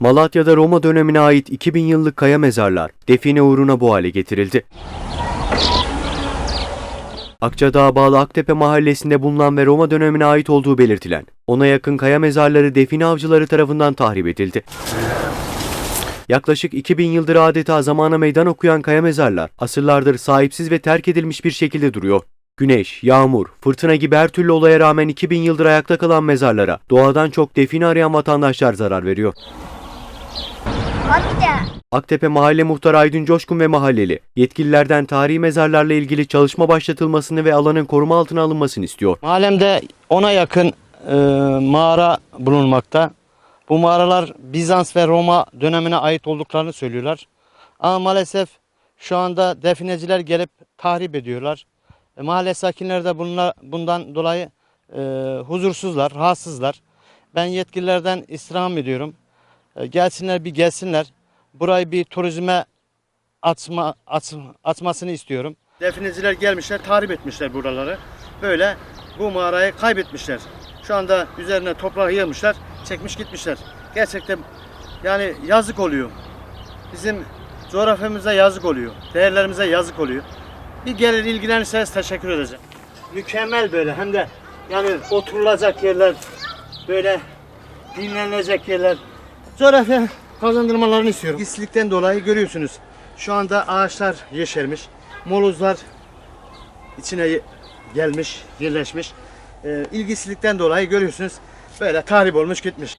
Malatya'da Roma dönemine ait 2000 yıllık kaya mezarlar define uğruna bu hale getirildi. Akçadağ'a bağlı Aktepe mahallesinde bulunan ve Roma dönemine ait olduğu belirtilen ona yakın kaya mezarları define avcıları tarafından tahrip edildi. Yaklaşık 2000 yıldır adeta zamana meydan okuyan kaya mezarlar asırlardır sahipsiz ve terk edilmiş bir şekilde duruyor. Güneş, yağmur, fırtına gibi her türlü olaya rağmen 2000 yıldır ayakta kalan mezarlara doğadan çok define arayan vatandaşlar zarar veriyor. Aktepe Mahalle Muhtarı Aydın Coşkun ve mahalleli yetkililerden tarihi mezarlarla ilgili çalışma başlatılmasını ve alanın koruma altına alınmasını istiyor. Mahallemde ona yakın e, mağara bulunmakta. Bu mağaralar Bizans ve Roma dönemine ait olduklarını söylüyorlar. Ama maalesef şu anda defineciler gelip tahrip ediyorlar. E, mahalle sakinleri de bunla, bundan dolayı e, huzursuzlar, rahatsızlar. Ben yetkililerden istirham ediyorum. E, gelsinler bir gelsinler. Burayı bir turizme atma, at- atmasını istiyorum. Defineciler gelmişler, tahrip etmişler buraları. Böyle bu mağarayı kaybetmişler. Şu anda üzerine toprak yığmışlar, çekmiş gitmişler. Gerçekten yani yazık oluyor. Bizim coğrafyamıza yazık oluyor. Değerlerimize yazık oluyor. Bir gelir ilgilenirseniz teşekkür edeceğim. Mükemmel böyle hem de yani oturulacak yerler, böyle dinlenilecek yerler. Coğrafya kazandırmalarını istiyorum. İslikten dolayı görüyorsunuz. Şu anda ağaçlar yeşermiş. Molozlar içine gelmiş, yerleşmiş. Ee, ilgisizlikten dolayı görüyorsunuz böyle tahrip olmuş gitmiş.